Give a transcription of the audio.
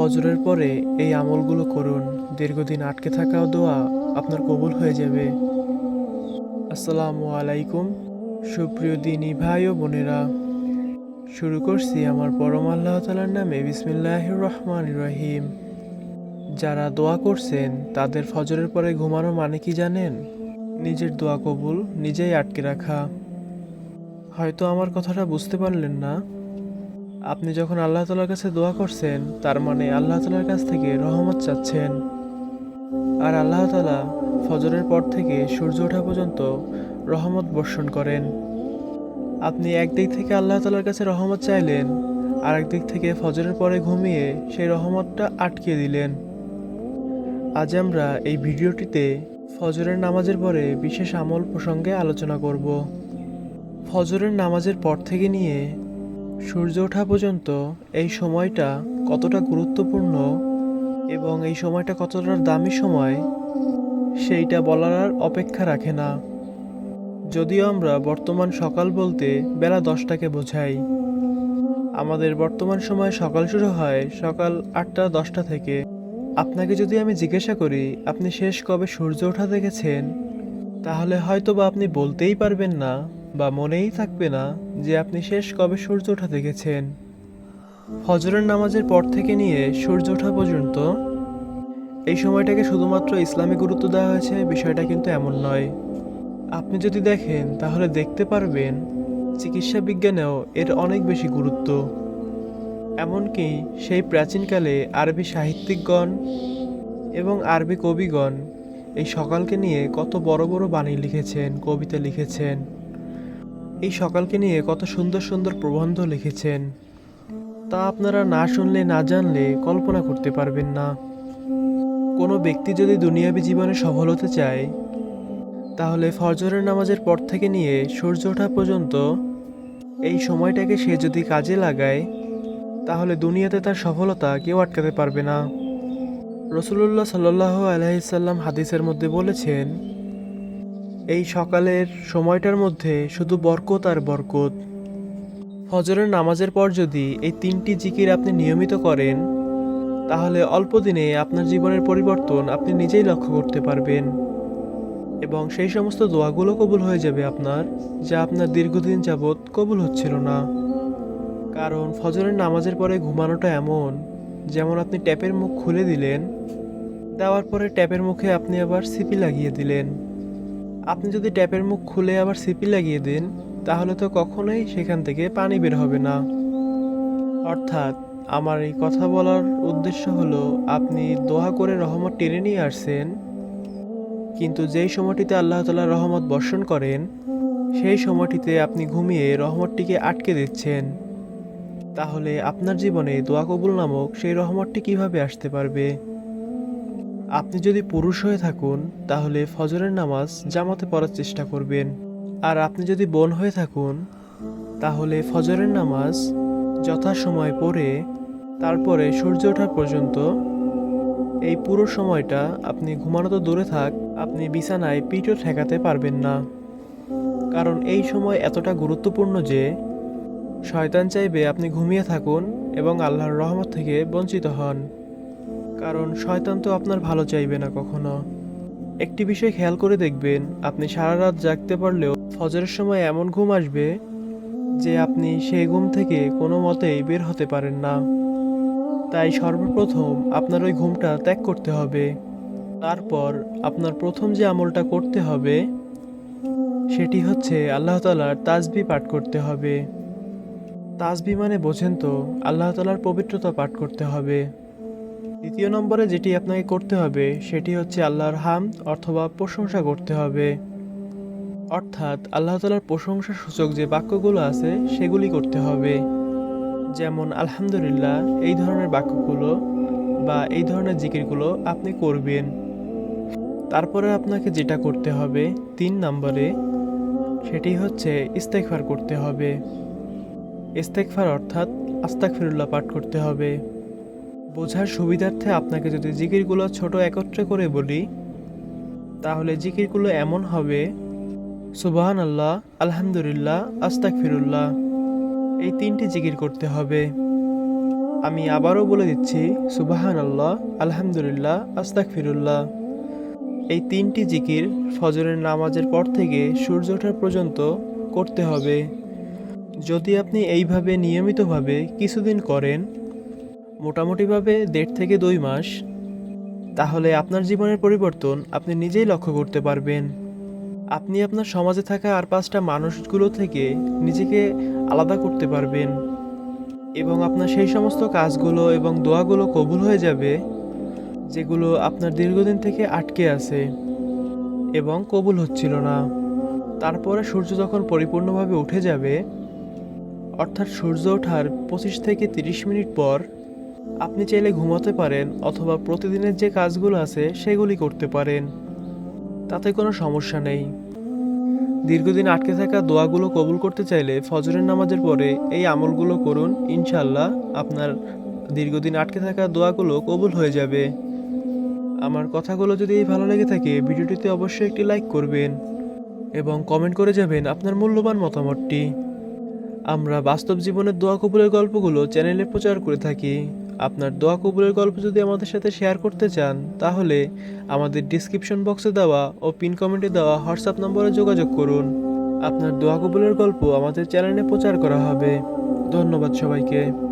ফজরের পরে এই আমলগুলো করুন। দীর্ঘদিন আটকে থাকা দোয়া আপনার কবুল হয়ে যাবে। আসসালামু আলাইকুম, সুপ্রিয় দিনী ভাই ও বোনেরা। শুরু করছি আমার পরম আল্লাহ তালার নামে বিসমিল্লাহ রহমান রহিম। যারা দোয়া করছেন, তাদের ফজরের পরে ঘুমানো মানে কি জানেন? নিজের দোয়া কবুল নিজেই আটকে রাখা। হয়তো আমার কথাটা বুঝতে পারলেন না। আপনি যখন আল্লাহ তালার কাছে দোয়া করছেন, তার মানে আল্লাহ তালার কাছ থেকে রহমত চাচ্ছেন। আর আল্লাহ তালা ফজরের পর থেকে সূর্য ওঠা পর্যন্ত রহমত বর্ষণ করেন। আপনি একদিক থেকে আল্লাহ তালার কাছে রহমত চাইলেন আর একদিক থেকে ফজরের পরে ঘুমিয়ে সেই রহমতটা আটকে দিলেন। আজ আমরা এই ভিডিওটিতে ফজরের নামাজের পরে বিশেষ আমল প্রসঙ্গে আলোচনা করব। ফজরের নামাজের পর থেকে নিয়ে সূর্য ওঠা পর্যন্ত এই সময়টা কতটা গুরুত্বপূর্ণ এবং এই সময়টা কতটা দামি সময়, সেইটা বলার আর অপেক্ষা রাখে না। যদিও আমরা বর্তমান সকাল বলতে বেলা দশটাকে বোঝাই। আমাদের বর্তমান সময় সকাল শুরু হয় সকাল আটটা, দশটা থেকে। আপনাকে যদি আমি জিজ্ঞাসা করি, আপনি শেষ কবে সূর্য ওঠা দেখেছেন, তাহলে হয়তো বা আপনি বলতেই পারবেন না বা মনেই থাকবে না যে আপনি শেষ কবে সূর্য ওঠা দেখেছেন। ফজরের নামাজের পর থেকে নিয়ে সূর্য ওঠা পর্যন্ত এই সময়টাকে শুধুমাত্র ইসলামে গুরুত্ব দেওয়া হয়েছে, বিষয়টা কিন্তু এমন নয়। আপনি যদি দেখেন, তাহলে দেখতে পারবেন চিকিৎসা বিজ্ঞানেও এর অনেক বেশি গুরুত্ব। এমনকি সেই প্রাচীনকালে আরবি সাহিত্যিকগণ এবং আরবি কবিগণ এই সকালকে নিয়ে কত বড় বড় বাণী লিখেছেন, কবিতা লিখেছেন। এই সকালকে নিয়ে কত সুন্দর সুন্দর প্রবন্ধ লিখেছেন। তা আপনারা না শুনলে, না জানলে কল্পনা করতে পারবেন না। কোনো ব্যক্তি যদি দুনিয়াবী জীবনে সফল হতে চায়, তাহলে ফজরের নামাজের পর থেকে নিয়ে সূর্য ওঠা পর্যন্ত এই সময়টাকে সে যদি কাজে লাগায়, তাহলে দুনিয়াতে তার সফলতা কেউ আটকাতে পারবে না। রসুল্লাহ সাল্লাহ আলহিসাল্লাম হাদিসের মধ্যে বলেছেন এই সকালের সময়টার মধ্যে শুধু বরকত আর বরকত। ফজরের নামাজের পর যদি এই তিনটি জিকির আপনি নিয়মিত করেন, তাহলে অল্প দিনে আপনার জীবনের পরিবর্তন আপনি নিজেই লক্ষ্য করতে পারবেন। এবং সেই সমস্ত দোয়াগুলো কবুল হয়ে যাবে আপনার, যা আপনার দীর্ঘদিন যাবৎ কবুল হচ্ছিল না। কারণ ফজরের নামাজের পরে ঘুমানোটা এমন, যেমন আপনি ট্যাপের মুখ খুলে দিলেন, দেওয়ার পরে ট্যাপের মুখে আপনি আবার সিপি লাগিয়ে দিলেন। আপনি যদি ট্যাপের মুখ খুলে আবার সিপি লাগিয়ে দেন, তাহলে তো কখনোই সেখান থেকে পানি বের হবে না। অর্থাৎ, আমার এই কথা বলার উদ্দেশ্য হলো, আপনি দোয়া করে রহমত টেনে নিয়ে আসছেন। কিন্তু যেই সময়টিতে আল্লাহ তালা রহমত বর্ষণ করেন, সেই সময়টিতে আপনি ঘুমিয়ে রহমতটিকে আটকে দিচ্ছেন। তাহলে আপনার জীবনে দোয়া কবুল নামক সেই রহমতটি কীভাবে আসতে পারবে? আপনি যদি পুরুষ হয়ে থাকুন, তাহলে ফজরের নামাজ জামাতে পড়ার চেষ্টা করবেন। আর আপনি যদি বোন হয়ে থাকুন, তাহলে ফজরের নামাজ যথাসময় পড়ে, তারপরে সূর্য ওঠা পর্যন্ত এই পুরো সময়টা আপনি ঘুমানো তো দূরে থাক, আপনি বিছানায় পিঠও ঠেকাতে পারবেন না। কারণ এই সময় এতটা গুরুত্বপূর্ণ যে, শয়তান চাইবে আপনি ঘুমিয়ে থাকুন এবং আল্লাহর রহমত থেকে বঞ্চিত হন। কারণ শয়তান তো আপনার ভালো চাইবে না কখনো। একটি বিষয় খেয়াল করে দেখবেন, আপনি সারা রাত জাগতে পারলেও ফজরের সময় এমন ঘুম আসবে যে আপনি সেই ঘুম থেকে কোনো মতেই বের হতে পারেন না। তাই সর্বপ্রথম আপনার ওই ঘুমটা ত্যাগ করতে হবে। তারপর আপনার প্রথম যে আমলটা করতে হবে, সেটি হচ্ছে আল্লাহ তালার তাজবি পাঠ করতে হবে। তাজবি মানে বোঝেন তো, আল্লাহ তালার পবিত্রতা পাঠ করতে হবে। দ্বিতীয় নম্বরে যেটি আপনাকে করতে হবে, সেটি হচ্ছে আল্লাহর হাম অথবা প্রশংসা করতে হবে। অর্থাৎ আল্লাহ তালার প্রশংসা সূচক যে বাক্যগুলো আছে, সেগুলি করতে হবে। যেমন, আলহামদুলিল্লাহ, এই ধরনের বাক্যগুলো বা এই ধরনের জিকিরগুলো আপনি করবেন। তারপরে আপনাকে যেটা করতে হবে তিন নম্বরে, সেটি হচ্ছে ইস্তেকফার করতে হবে। ইস্তেকফার অর্থাৎ আস্তাকফিরুল্লাহ পাঠ করতে হবে। বোঝার সুবিধার্থে আপনাকে যদি জিকিরগুলো ছোট একত্রে করে বলি, তাহলে জিকিরগুলো এমন হবে সুবাহান আল্লাহ আলহামদুলিল্লাহ আস্তাক ফিরুল্লাহ এই তিনটি জিকির করতে হবে। আমি আবারও বলে দিচ্ছি সুবাহান আল্লাহ আলহামদুলিল্লাহ আস্তাক ফিরুল্লাহ এই তিনটি জিকির ফজরের নামাজের পর থেকে সূর্য ওঠার পর্যন্ত করতে হবে। যদি আপনি এইভাবে নিয়মিতভাবে কিছুদিন করেন মোটামুটিভাবে দেড় থেকে দুই মাস। তাহলে আপনার জীবনের পরিবর্তন আপনি নিজেই লক্ষ্য করতে পারবেন। আপনি আপনার সমাজে থাকা আর পাঁচটা মানুষগুলো থেকে নিজেকে আলাদা করতে পারবেন। এবং আপনার সেই সমস্ত কাজগুলো এবং দোয়াগুলো কবুল হয়ে যাবে, যেগুলো আপনার দীর্ঘদিন থেকে আটকে আছে এবং কবুল হচ্ছিল না। তারপরে সূর্য যখন পরিপূর্ণভাবে উঠে যাবে, অর্থাৎ সূর্য ওঠার পঁচিশ থেকে তিরিশ মিনিট পর আপনি চাইলে ঘুমাতে পারেন অথবা প্রতিদিনের যে কাজগুলো আছে সেগুলি করতে পারেন। তাতে কোনো সমস্যা নেই। দীর্ঘদিন আটকে থাকা দোয়াগুলো কবুল করতে চাইলে ফজরের নামাজের পরে এই আমলগুলো করুন ইনশাল্লাহ আপনার দীর্ঘদিন আটকে থাকা দোয়াগুলো কবুল হয়ে যাবে। আমার কথাগুলো যদি ভালো লেগে থাকে, ভিডিওটিতে অবশ্যই একটি লাইক করবেন এবং কমেন্ট করে যাবেন আপনার মূল্যবান মতামতটি। আমরা বাস্তব জীবনের দোয়া কবুলের গল্পগুলো চ্যানেলে প্রচার করে থাকি। আপনার দোয়া কবুলের গল্প যদি আমাদের সাথে শেয়ার করতে চান, তাহলে আমাদের ডিসক্রিপশন বক্সে দেওয়া ও পিন কমেন্টে দেওয়া হোয়াটসঅ্যাপ নম্বরে যোগাযোগ করুন। আপনার দোয়া কবুলের গল্প আমাদের চ্যানেলে প্রচার করা হবে। ধন্যবাদ সবাইকে।